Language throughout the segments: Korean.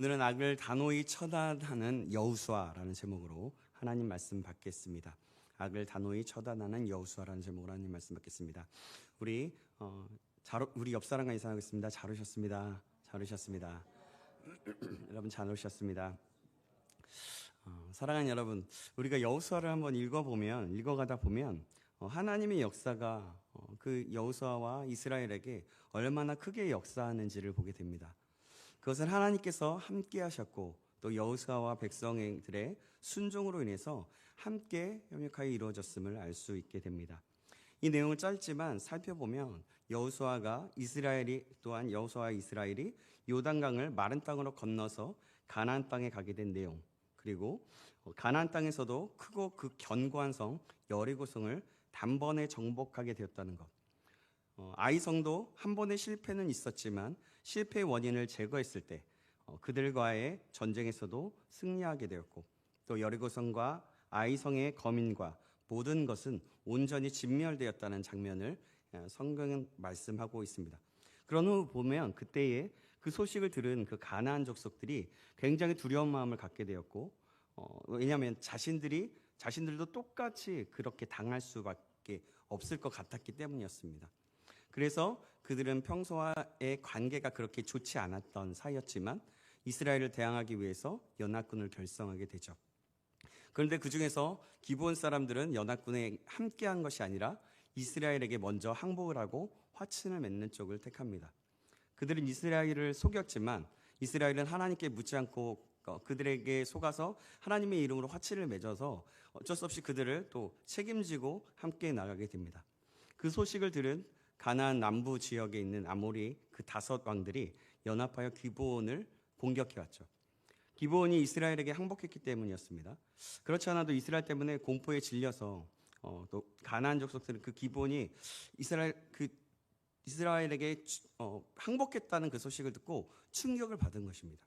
오늘은 악을 단호히 처단하는 여우수아라는 제목으로 하나님 말씀 받겠습니다. 악을 단호히 처단하는 여우수아라는 제목으로 하나님 말씀 받겠습니다. 우리 어, 잘, 우리 옆 사람과 인사하겠습니다. 잘 오셨습니다. 잘 오셨습니다. 여러분 잘 오셨습니다. 어, 사랑하는 여러분, 우리가 여우수아를 한번 읽어보면 읽어가다 보면 어, 하나님의 역사가 어, 그 여우수아와 이스라엘에게 얼마나 크게 역사하는지를 보게 됩니다. 그것은 하나님께서 함께 하셨고 또 여호수아와 백성들의 순종으로 인해서 함께 협력하여 이루어졌음을 알 수 있게 됩니다. 이 내용을 짧지만 살펴보면 여호수아가 이스라엘이 또한 여호수아와 이스라엘이 요단강을 마른 땅으로 건너서 가나안 땅에 가게 된 내용 그리고 가나안 땅에서도 크고 그 견고한 성 여리고성을 단번에 정복하게 되었다는 것. 어, 아이성도 한 번의 실패는 있었지만 실패의 원인을 제거했을 때 어, 그들과의 전쟁에서도 승리하게 되었고 또 여리고성과 아이성의 거민과 모든 것은 온전히 진멸되었다는 장면을 어, 성경은 말씀하고 있습니다. 그런 후 보면 그때에 그 소식을 들은 그 가나안 족속들이 굉장히 두려운 마음을 갖게 되었고 어, 왜냐하면 자신들이 자신들도 똑같이 그렇게 당할 수밖에 없을 것 같았기 때문이었습니다. 그래서 그들은 평소와의 관계가 그렇게 좋지 않았던 사이였지만 이스라엘을 대항하기 위해서 연합군을 결성하게 되죠. 그런데 그 중에서 기본 사람들은 연합군에 함께한 것이 아니라 이스라엘에게 먼저 항복을 하고 화친을 맺는 쪽을 택합니다. 그들은 이스라엘을 속였지만 이스라엘은 하나님께 묻지 않고 어, 그들에게 속아서 하나님의 이름으로 화친을 맺어서 어쩔 수 없이 그들을 또 책임지고 함께 나가게 됩니다. 그 소식을 들은 가나안 남부 지역에 있는 아모리 그 다섯 왕들이 연합하여 기브온을 공격해 왔죠. 기브온이 이스라엘에게 항복했기 때문이었습니다. 그렇지 않아도 이스라엘 때문에 공포에 질려서 어, 또 가나안 족속들은 그 기브온이 이스라엘 그 이스라엘에게 어, 항복했다는 그 소식을 듣고 충격을 받은 것입니다.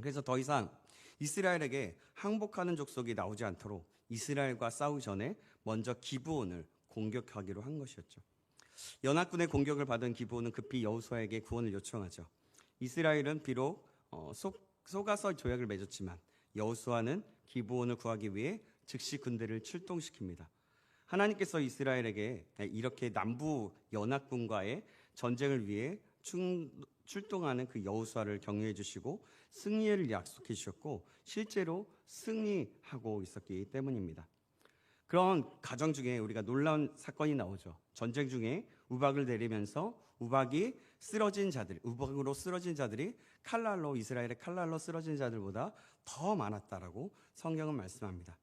그래서 더 이상 이스라엘에게 항복하는 족속이 나오지 않도록 이스라엘과 싸우기 전에 먼저 기브온을 공격하기로 한 것이었죠. 연합군의 공격을 받은 기브온은 급히 여호수아에게 구원을 요청하죠. 이스라엘은 비록 어, 속, 속아서 조약을 맺었지만 여호수아는 기브온을 구하기 위해 즉시 군대를 출동시킵니다. 하나님께서 이스라엘에게 이렇게 남부 연합군과의 전쟁을 위해 충, 출동하는 그 여호수아를 격려해 주시고 승리를 약속해 주셨고 실제로 승리하고 있었기 때문입니다. 그런 가정 중에 우리가 놀라운 사건이 나오죠. 전쟁 중에 우박을 내리면서 우박이 쓰러진 자들, 우박으로 쓰러진 자들이 칼날로 이스라엘의 칼날로 쓰러진 자들보다 더 많았다라고 성경은 말씀합니다.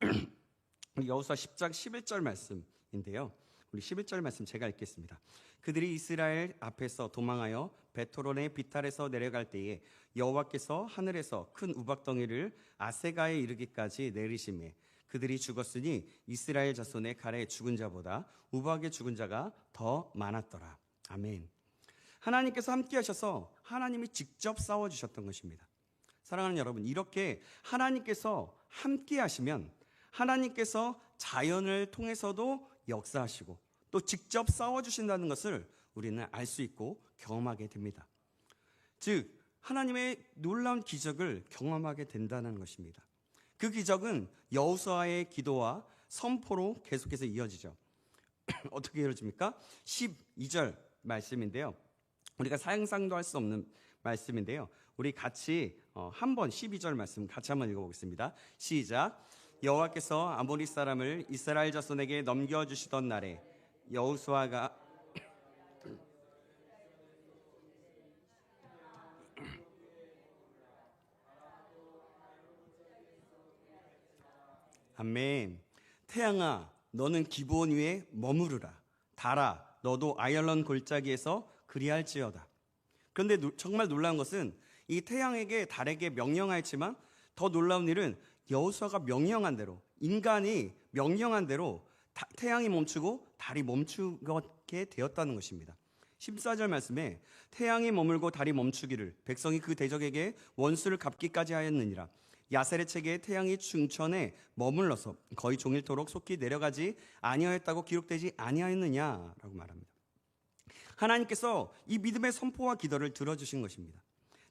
여호수아 10장 11절 말씀인데요. 우리 11절 말씀 제가 읽겠습니다. 그들이 이스라엘 앞에서 도망하여 베토론의 비탈에서 내려갈 때에 여호와께서 하늘에서 큰 우박덩이를 아세가에 이르기까지 내리심에 그들이 죽었으니 이스라엘 자손의 칼에 죽은 자보다 우박에 죽은 자가 더 많았더라. 아멘. 하나님께서 함께 하셔서 하나님이 직접 싸워 주셨던 것입니다. 사랑하는 여러분, 이렇게 하나님께서 함께 하시면 하나님께서 자연을 통해서도 역사하시고 또 직접 싸워 주신다는 것을 우리는 알 수 있고 경험하게 됩니다. 즉 하나님의 놀라운 기적을 경험하게 된다는 것입니다. 그 기적은 여호수아의 기도와 선포로 계속해서 이어지죠. 어떻게 이어집니까? 12절 말씀인데요. 우리가 상상도 할 수 없는 말씀인데요. 우리 같이 어, 한번 12절 말씀 같이 한번 읽어보겠습니다. 시작. 여호와께서 아모리 사람을 이스라엘 자손에게 넘겨주시던 날에 여호수아가 아멘. 태양아, 너는 기브온 위에 머무르라. 달아, 너도 아열런 골짜기에서 그리할지어다. 그런데 노, 정말 놀라운 것은 이 태양에게 달에게 명령하였지만 더 놀라운 일은 여호수아가 명령한 대로 인간이 명령한 대로 다, 태양이 멈추고 달이 멈추게 되었다는 것입니다. 14절 말씀에 태양이 머물고 달이 멈추기를 백성이 그 대적에게 원수를 갚기까지 하였느니라. 야셀의 책에 태양이 중천에 머물러서 거의 종일토록 속히 내려가지 아니하였다고 기록되지 아니하였느냐라고 말합니다. 하나님께서 이 믿음의 선포와 기도를 들어주신 것입니다.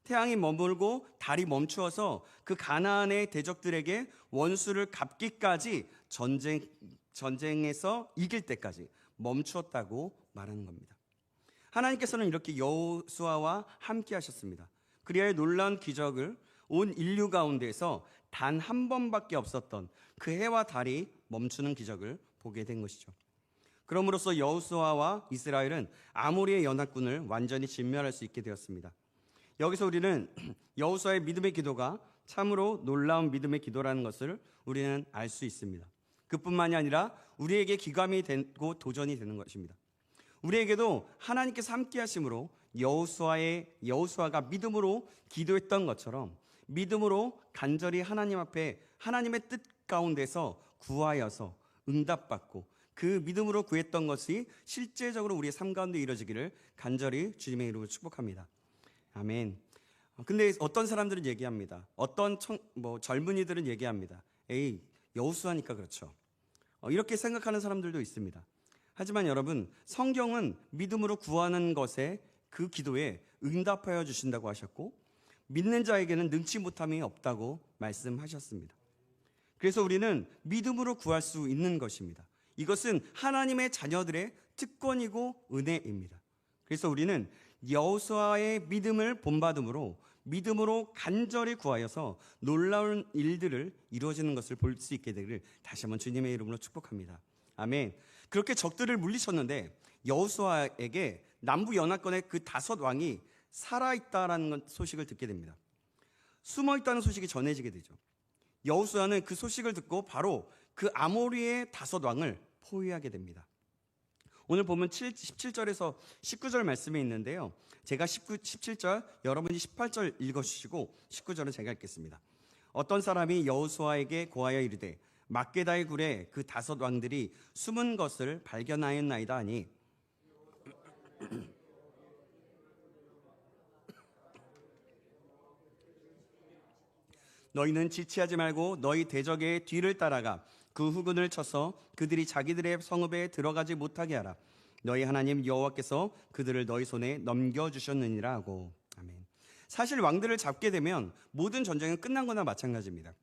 태양이 머물고 달이 멈추어서 그 가나안의 대적들에게 원수를 갚기까지 전쟁 전쟁에서 이길 때까지 멈추었다고 말하는 겁니다. 하나님께서는 이렇게 여호수아와 함께 하셨습니다. 그리하여 놀라운 기적을 온 인류 가운데서 단 한 번밖에 없었던 그 해와 달이 멈추는 기적을 보게 된 것이죠. 그럼으로써 여호수아와 이스라엘은 아모리의 연합군을 완전히 진멸할 수 있게 되었습니다. 여기서 우리는 여호수아의 믿음의 기도가 참으로 놀라운 믿음의 기도라는 것을 우리는 알 수 있습니다. 그뿐만이 아니라 우리에게 기감이 되고 도전이 되는 것입니다. 우리에게도 하나님께서 함께 하심으로 여호수아의 여호수아가 믿음으로 기도했던 것처럼 믿음으로 간절히 하나님 앞에 하나님의 뜻 가운데서 구하여서 응답받고 그 믿음으로 구했던 것이 실제적으로 우리의 삶 가운데 이루어지기를 간절히 주님의 이름으로 축복합니다. 아멘. 어, 근데 어떤 사람들은 얘기합니다. 어떤 청, 뭐 젊은이들은 얘기합니다. 에이 여호수아니까 그렇죠. 어, 이렇게 생각하는 사람들도 있습니다. 하지만 여러분 성경은 믿음으로 구하는 것에 그 기도에 응답하여 주신다고 하셨고 믿는 자에게는 능치 못함이 없다고 말씀하셨습니다. 그래서 우리는 믿음으로 구할 수 있는 것입니다. 이것은 하나님의 자녀들의 특권이고 은혜입니다. 그래서 우리는 여호수아의 믿음을 본받음으로 믿음으로 간절히 구하여서 놀라운 일들을 이루어지는 것을 볼 수 있게 되기를 다시 한번 주님의 이름으로 축복합니다. 아멘. 그렇게 적들을 물리쳤는데 여호수아에게 남부 연합권의 그 다섯 왕이 살아 있다라는 소식을 듣게 됩니다. 숨어 있다는 소식이 전해지게 되죠. 여호수아는 그 소식을 듣고 바로 그 아모리의 다섯 왕을 포위하게 됩니다. 오늘 보면 7, 17절에서 19절 말씀이 있는데요. 제가 19, 17절, 여러분이 18절 읽어주시고 19절은 제가 읽겠습니다. 어떤 사람이 여호수아에게 고하여 이르되 막게다의 굴에 그 다섯 왕들이 숨은 것을 발견하였나이다 하니 너희는 지체하지 말고 너희 대적의 뒤를 따라가 그 후군을 쳐서 그들이 자기들의 성읍에 들어가지 못하게 하라. 너희 하나님 여호와께서 그들을 너희 손에 넘겨 주셨느니라 하고 아멘. 사실 왕들을 잡게 되면 모든 전쟁은 끝난 거나 마찬가지입니다.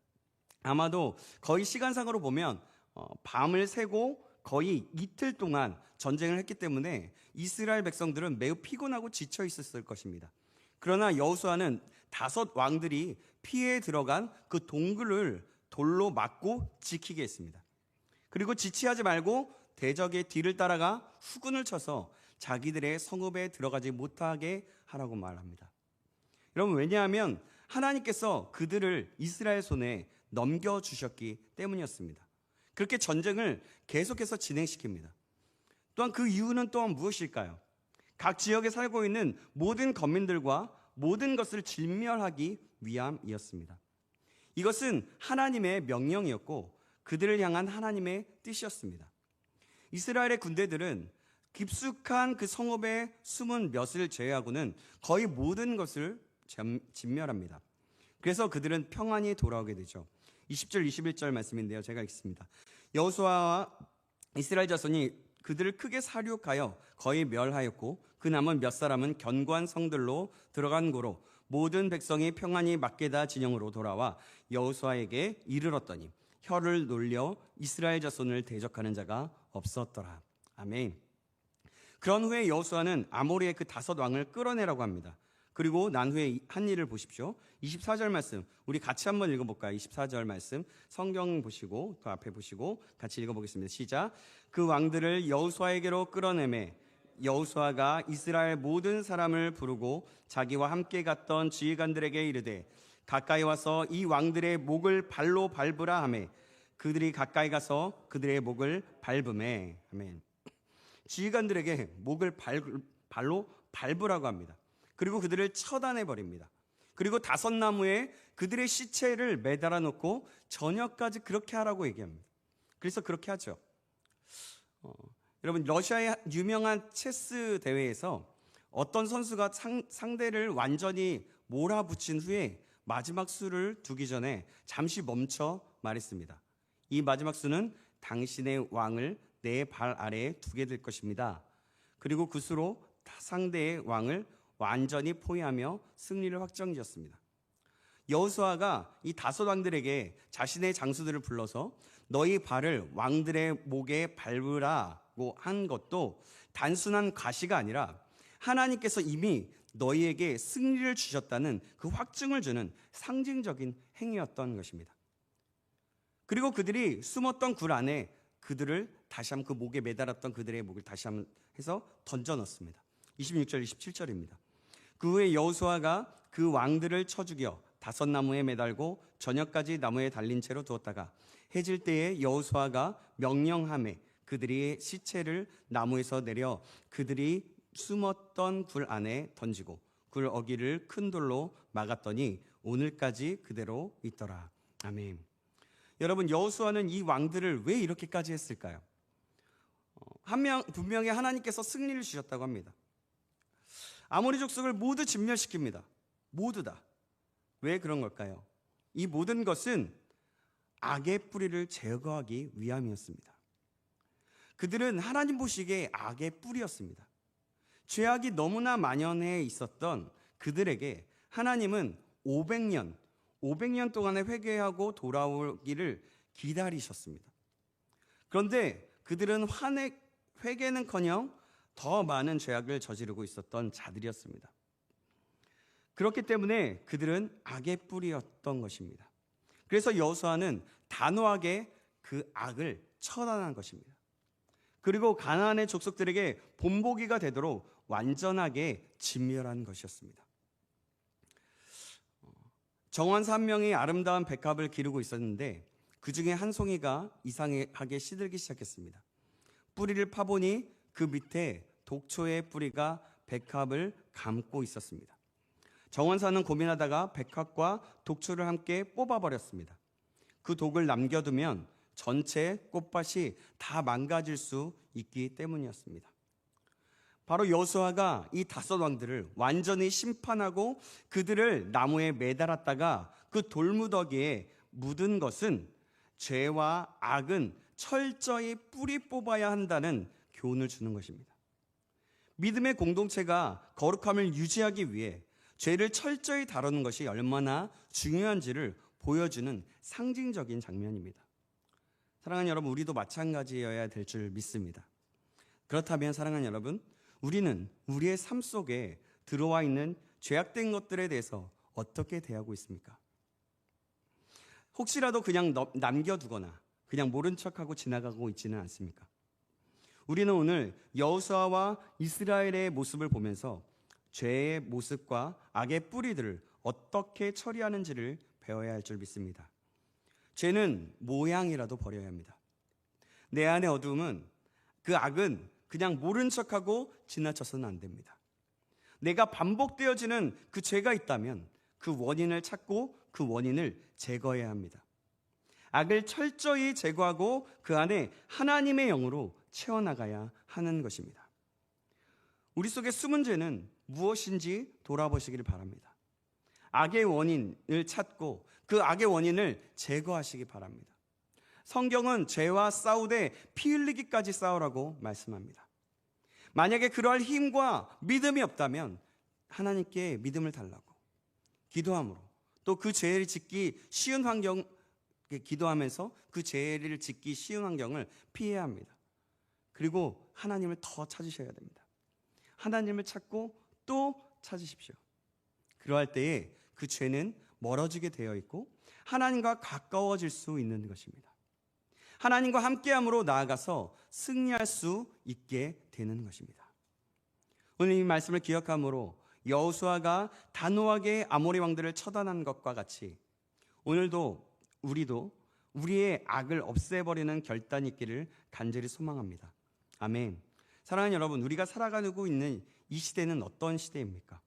아마도 거의 시간상으로 보면 어, 밤을 새고 거의 이틀 동안 전쟁을 했기 때문에 이스라엘 백성들은 매우 피곤하고 지쳐 있었을 것입니다. 그러나 여호수아는 다섯 왕들이 피해 들어간 그 동굴을 돌로 막고 지키게 했습니다. 그리고 지체하지 말고 대적의 뒤를 따라가 후군을 쳐서 자기들의 성읍에 들어가지 못하게 하라고 말합니다. 여러분 왜냐하면 하나님께서 그들을 이스라엘 손에 넘겨 주셨기 때문이었습니다. 그렇게 전쟁을 계속해서 진행시킵니다. 또한 그 이유는 또한 무엇일까요? 각 지역에 살고 있는 모든 거민들과 모든 것을 진멸하기 위함이었습니다. 이것은 하나님의 명령이었고 그들을 향한 하나님의 뜻이었습니다. 이스라엘의 군대들은 깊숙한 그 성읍에 숨은 몇을 제외하고는 거의 모든 것을 진멸합니다. 그래서 그들은 평안히 돌아오게 되죠. 20절 21절 말씀인데요. 제가 읽습니다. 여호수아와 이스라엘 자손이 그들을 크게 사륙하여 거의 멸하였고 그 남은 몇 사람은 견고한 성들로 들어간 고로 모든 백성이 평안히 막게다 진영으로 돌아와 여호수아에게 이르렀더니 혀를 놀려 이스라엘 자손을 대적하는 자가 없었더라. 아멘. 그런 후에 여호수아는 아모리의 그 다섯 왕을 끌어내라고 합니다. 그리고 난 후에 한 일을 보십시오. 24절 말씀 우리 같이 한번 읽어볼까요? 24절 말씀 성경 보시고 또 앞에 보시고 같이 읽어보겠습니다. 시작. 그 왕들을 여호수아에게로 끌어내매 여호수아가 이스라엘 모든 사람을 부르고 자기와 함께 갔던 지휘관들에게 이르되 가까이 와서 이 왕들의 목을 발로 밟으라 하매 그들이 가까이 가서 그들의 목을 밟음에 아멘. 지휘관들에게 목을 발, 발로 밟으라고 합니다. 그리고 그들을 처단해 버립니다. 그리고 다섯 나무에 그들의 시체를 매달아 놓고 저녁까지 그렇게 하라고 얘기합니다. 그래서 그렇게 하죠. 어, 여러분 러시아의 유명한 체스 대회에서 어떤 선수가 상, 상대를 완전히 몰아붙인 후에 마지막 수를 두기 전에 잠시 멈춰 말했습니다. 이 마지막 수는 당신의 왕을 내 발 아래에 두게 될 것입니다. 그리고 그 수로 상대의 왕을 완전히 포위하며 승리를 확정지었습니다. 여호수아가 이 다섯 왕들에게 자신의 장수들을 불러서 너희 발을 왕들의 목에 밟으라 고 한 것도 단순한 과시가 아니라 하나님께서 이미 너희에게 승리를 주셨다는 그 확증을 주는 상징적인 행위였던 것입니다. 그리고 그들이 숨었던 굴 안에 그들을 다시 한번 그 목에 매달았던 그들의 목을 다시 한번 해서 던져 넣습니다. 26절 27절입니다. 그 후에 여호수아가 그 왕들을 쳐 죽여 다섯 나무에 매달고 저녁까지 나무에 달린 채로 두었다가 해질 때에 여호수아가 명령함에 그들이 시체를 나무에서 내려 그들이 숨었던 굴 안에 던지고 굴 어기를 큰 돌로 막았더니 오늘까지 그대로 있더라. 아멘. 여러분 여호수아는 이 왕들을 왜 이렇게까지 했을까요? 어, 한명 분명히 하나님께서 승리를 주셨다고 합니다. 아모리 족속을 모두 진멸시킵니다. 모두 다. 왜 그런 걸까요? 이 모든 것은 악의 뿌리를 제거하기 위함이었습니다. 그들은 하나님 보시기에 악의 뿌리였습니다. 죄악이 너무나 만연해 있었던 그들에게 하나님은 500년, 500년 동안에 회개하고 돌아오기를 기다리셨습니다. 그런데 그들은 환해, 회개는커녕 더 많은 죄악을 저지르고 있었던 자들이었습니다. 그렇기 때문에 그들은 악의 뿌리였던 것입니다. 그래서 여호수아는 단호하게 그 악을 처단한 것입니다. 그리고 가나안의 족속들에게 본보기가 되도록 완전하게 진멸한 것이었습니다. 정원사 한 명이 아름다운 백합을 기르고 있었는데 그 중에 한 송이가 이상하게 시들기 시작했습니다. 뿌리를 파보니 그 밑에 독초의 뿌리가 백합을 감고 있었습니다. 정원사는 고민하다가 백합과 독초를 함께 뽑아버렸습니다. 그 독을 남겨두면 전체 꽃밭이 다 망가질 수 있기 때문이었습니다. 바로 여수아가 이 다섯 왕들을 완전히 심판하고 그들을 나무에 매달았다가 그 돌무더기에 묻은 것은 죄와 악은 철저히 뿌리 뽑아야 한다는 교훈을 주는 것입니다. 믿음의 공동체가 거룩함을 유지하기 위해 죄를 철저히 다루는 것이 얼마나 중요한지를 보여주는 상징적인 장면입니다. 사랑하는 여러분, 우리도 마찬가지여야 될 줄 믿습니다. 그렇다면 사랑하는 여러분, 우리는 우리의 삶 속에 들어와 있는 죄악된 것들에 대해서 어떻게 대하고 있습니까? 혹시라도 그냥 남겨두거나 그냥 모른 척하고 지나가고 있지는 않습니까? 우리는 오늘 여호수아와 이스라엘의 모습을 보면서 죄의 모습과 악의 뿌리들을 어떻게 처리하는지를 배워야 할 줄 믿습니다. 죄는 모양이라도 버려야 합니다. 내 안의 어둠은 그 악은 그냥 모른 척하고 지나쳐서는 안 됩니다. 내가 반복되어지는 그 죄가 있다면 그 원인을 찾고 그 원인을 제거해야 합니다. 악을 철저히 제거하고 그 안에 하나님의 영으로 채워나가야 하는 것입니다. 우리 속에 숨은 죄는 무엇인지 돌아보시기를 바랍니다. 악의 원인을 찾고 그 악의 원인을 제거하시기 바랍니다. 성경은 죄와 싸우되 피 흘리기까지 싸우라고 말씀합니다. 만약에 그러할 힘과 믿음이 없다면 하나님께 믿음을 달라고 기도함으로 또 그 죄를 짓기 쉬운 환경 기도하면서 그 죄를 짓기 쉬운 환경을 피해야 합니다. 그리고 하나님을 더 찾으셔야 됩니다. 하나님을 찾고 또 찾으십시오. 그러할 때에 그 죄는 멀어지게 되어 있고 하나님과 가까워질 수 있는 것입니다. 하나님과 함께함으로 나아가서 승리할 수 있게 되는 것입니다. 오늘 이 말씀을 기억함으로 여호수아가 단호하게 아모리 왕들을 처단한 것과 같이 오늘도 우리도 우리의 악을 없애버리는 결단이 있기를 간절히 소망합니다. 아멘. 사랑하는 여러분, 우리가 살아가고 있는 이 시대는 어떤 시대입니까?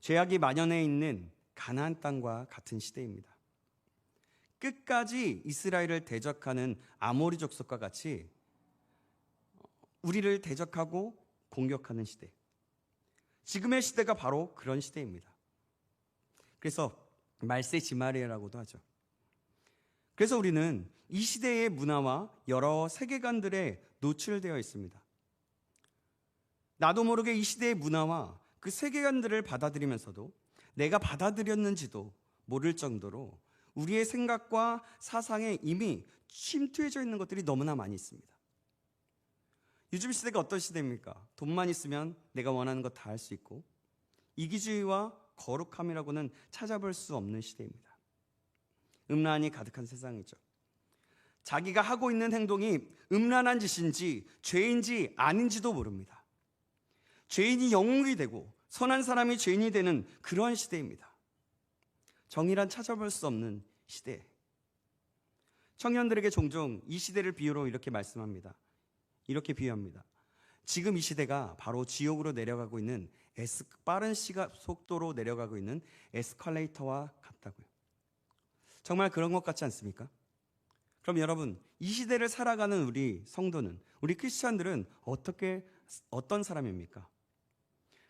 죄악이 만연해 있는 가나안 땅과 같은 시대입니다. 끝까지 이스라엘을 대적하는 아모리 족속과 같이 우리를 대적하고 공격하는 시대. 지금의 시대가 바로 그런 시대입니다. 그래서 말세 지마리아라고도 하죠. 그래서 우리는 이 시대의 문화와 여러 세계관들에 노출되어 있습니다. 나도 모르게 이 시대의 문화와 그 세계관들을 받아들이면서도 내가 받아들였는지도 모를 정도로 우리의 생각과 사상에 이미 침투해져 있는 것들이 너무나 많이 있습니다. 요즘 시대가 어떤 시대입니까? 돈만 있으면 내가 원하는 것 다 할 수 있고 이기주의와 거룩함이라고는 찾아볼 수 없는 시대입니다. 음란이 가득한 세상이죠. 자기가 하고 있는 행동이 음란한 짓인지 죄인지 아닌지도 모릅니다. 죄인이 영웅이 되고 선한 사람이 죄인이 되는 그러한 시대입니다. 정의란 찾아볼 수 없는 시대. 청년들에게 종종 이 시대를 비유로 이렇게 말씀합니다. 이렇게 비유합니다. 지금 이 시대가 바로 지옥으로 내려가고 있는 에스, 빠른 시각 속도로 내려가고 있는 에스컬레이터와 같다고요. 정말 그런 것 같지 않습니까? 그럼 여러분, 이 시대를 살아가는 우리 성도는, 우리 크리스찬들은 어떻게, 어떤 사람입니까?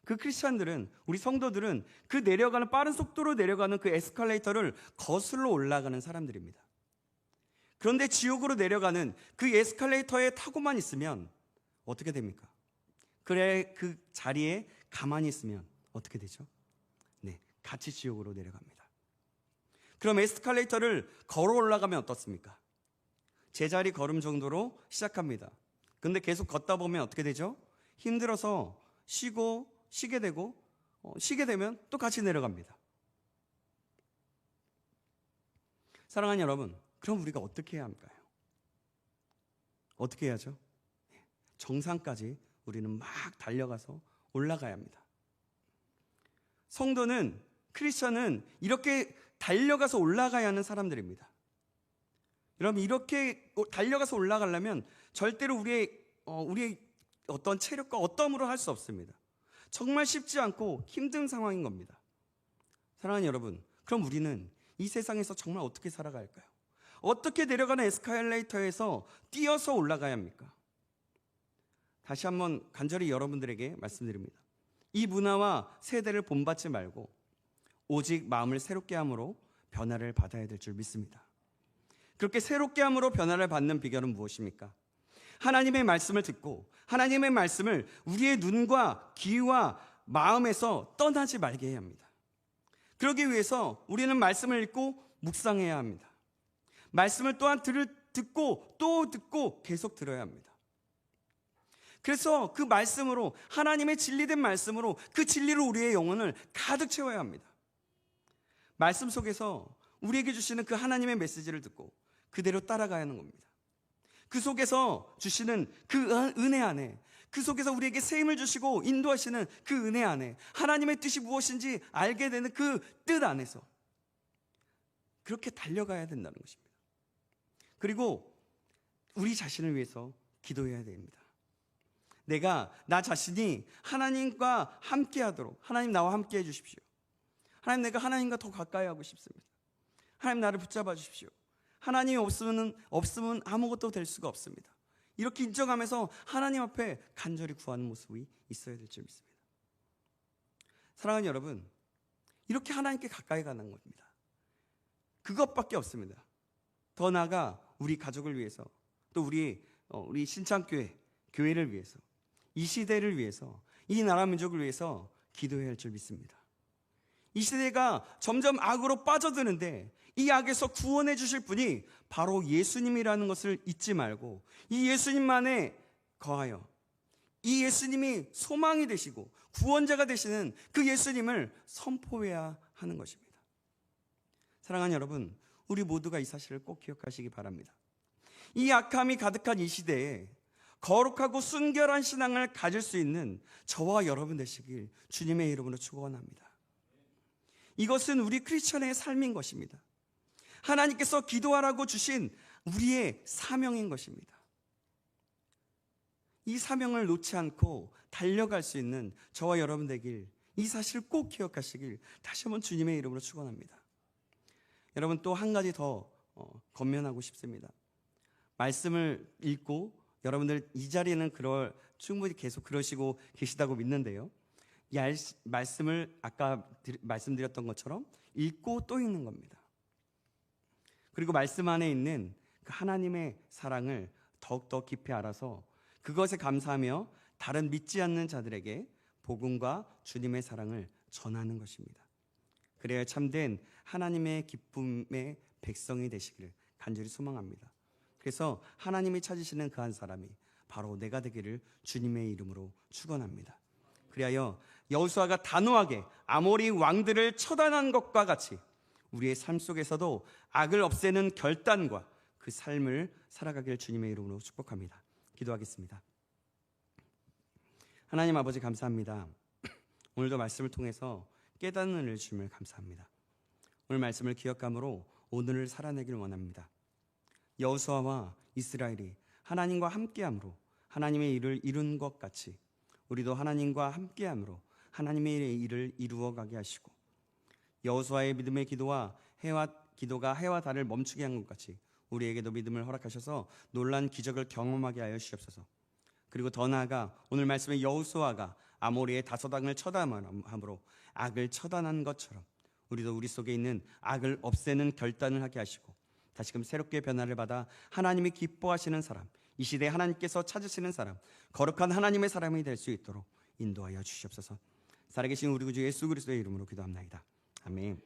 그 크리스찬들은, 우리 성도들은 그 내려가는, 빠른 속도로 내려가는 그 에스컬레이터를 거슬러 올라가는 사람들입니다. 그런데 지옥으로 내려가는 그 에스컬레이터에 타고만 있으면 어떻게 됩니까? 그래, 그 자리에 가만히 있으면 어떻게 되죠? 네, 같이 지옥으로 내려갑니다. 그럼 에스컬레이터를 걸어 올라가면 어떻습니까? 제자리 걸음 정도로 시작합니다. 근데 계속 걷다 보면 어떻게 되죠? 힘들어서 쉬고 쉬게 되고 어, 쉬게 되면 또 같이 내려갑니다. 사랑하는 여러분, 그럼 우리가 어떻게 해야 할까요? 어떻게 해야죠? 정상까지 우리는 막 달려가서 올라가야 합니다. 성도는 크리스천은 이렇게 달려가서 올라가야 하는 사람들입니다. 여러분 이렇게 달려가서 올라가려면 절대로 우리의 어, 우리의 어떤 체력과 어떠함으로 할 수 없습니다. 정말 쉽지 않고 힘든 상황인 겁니다. 사랑하는 여러분, 그럼 우리는 이 세상에서 정말 어떻게 살아갈까요? 어떻게 내려가는 에스컬레이터에서 뛰어서 올라가야 합니까? 다시 한번 간절히 여러분들에게 말씀드립니다. 이 문화와 세대를 본받지 말고 오직 마음을 새롭게 함으로 변화를 받아야 될 줄 믿습니다. 그렇게 새롭게 함으로 변화를 받는 비결은 무엇입니까? 하나님의 말씀을 듣고 하나님의 말씀을 우리의 눈과 귀와 마음에서 떠나지 말게 해야 합니다. 그러기 위해서 우리는 말씀을 읽고 묵상해야 합니다. 말씀을 또한 들을, 듣고 또 듣고 계속 들어야 합니다. 그래서 그 말씀으로 하나님의 진리된 말씀으로 그 진리로 우리의 영혼을 가득 채워야 합니다. 말씀 속에서 우리에게 주시는 그 하나님의 메시지를 듣고 그대로 따라가야 하는 겁니다. 그 속에서 주시는 그 은혜 안에 그 속에서 우리에게 새 힘을 주시고 인도하시는 그 은혜 안에 하나님의 뜻이 무엇인지 알게 되는 그 뜻 안에서 그렇게 달려가야 된다는 것입니다. 그리고 우리 자신을 위해서 기도해야 됩니다. 내가 나 자신이 하나님과 함께 하도록 하나님 나와 함께 해 주십시오. 하나님 내가 하나님과 더 가까이 하고 싶습니다. 하나님 나를 붙잡아 주십시오. 하나님이 없으면 없으면 아무것도 될 수가 없습니다. 이렇게 인정하면서 하나님 앞에 간절히 구하는 모습이 있어야 될 줄 믿습니다. 사랑하는 여러분, 이렇게 하나님께 가까이 가는 겁니다. 그것밖에 없습니다. 더 나아가 우리 가족을 위해서 또 우리 어, 우리 신창교회 교회를 위해서 이 시대를 위해서 이 나라 민족을 위해서 기도해야 할 줄 믿습니다. 이 시대가 점점 악으로 빠져드는데 이 악에서 구원해 주실 분이 바로 예수님이라는 것을 잊지 말고 이 예수님만에 거하여 이 예수님이 소망이 되시고 구원자가 되시는 그 예수님을 선포해야 하는 것입니다. 사랑하는 여러분, 우리 모두가 이 사실을 꼭 기억하시기 바랍니다. 이 악함이 가득한 이 시대에 거룩하고 순결한 신앙을 가질 수 있는 저와 여러분 되시길 주님의 이름으로 축원합니다. 이것은 우리 크리스천의 삶인 것입니다. 하나님께서 기도하라고 주신 우리의 사명인 것입니다. 이 사명을 놓지 않고 달려갈 수 있는 저와 여러분 되길 이 사실을 꼭 기억하시길 다시 한번 주님의 이름으로 축원합니다. 여러분 또 한 가지 더 어, 건면하고 싶습니다. 말씀을 읽고 여러분들 이 자리에는 그럴 충분히 계속 그러시고 계시다고 믿는데요. 이 말씀을 아까 말씀드렸던 것처럼 읽고 또 읽는 겁니다. 그리고 말씀 안에 있는 그 하나님의 사랑을 더욱더 깊이 알아서 그것에 감사하며 다른 믿지 않는 자들에게 복음과 주님의 사랑을 전하는 것입니다. 그래야 참된 하나님의 기쁨의 백성이 되시기를 간절히 소망합니다. 그래서 하나님이 찾으시는 그 한 사람이 바로 내가 되기를 주님의 이름으로 축원합니다. 그리하여 여호수아가 단호하게 아모리 왕들을 처단한 것과 같이 우리의 삶 속에서도 악을 없애는 결단과 그 삶을 살아가길 주님의 이름으로 축복합니다. 기도하겠습니다. 하나님 아버지 감사합니다. 오늘도 말씀을 통해서 깨닫는 은혜를 주심을 감사합니다. 오늘 말씀을 기억함으로 오늘을 살아내길 원합니다. 여호수아와 이스라엘이 하나님과 함께함으로 하나님의 일을 이룬 것 같이 우리도 하나님과 함께함으로 하나님의 일을 이루어 가게 하시고 여호수아의 믿음의 기도와 해와 기도가 해와 달을 멈추게 한 것 같이 우리에게도 믿음을 허락하셔서 놀란 기적을 경험하게 하여 주시옵소서. 그리고 더 나아가 오늘 말씀의 여호수아가 아모리의 다섯 왕을 처단함으로 악을 처단한 것처럼 우리도 우리 속에 있는 악을 없애는 결단을 하게 하시고 다시금 새롭게 변화를 받아 하나님이 기뻐하시는 사람, 이 시대에 하나님께서 찾으시는 사람, 거룩한 하나님의 사람이 될 수 있도록 인도하여 주시옵소서. 살아계신 우리 구주 예수 그리스도의 이름으로 기도합나이다. 아멘.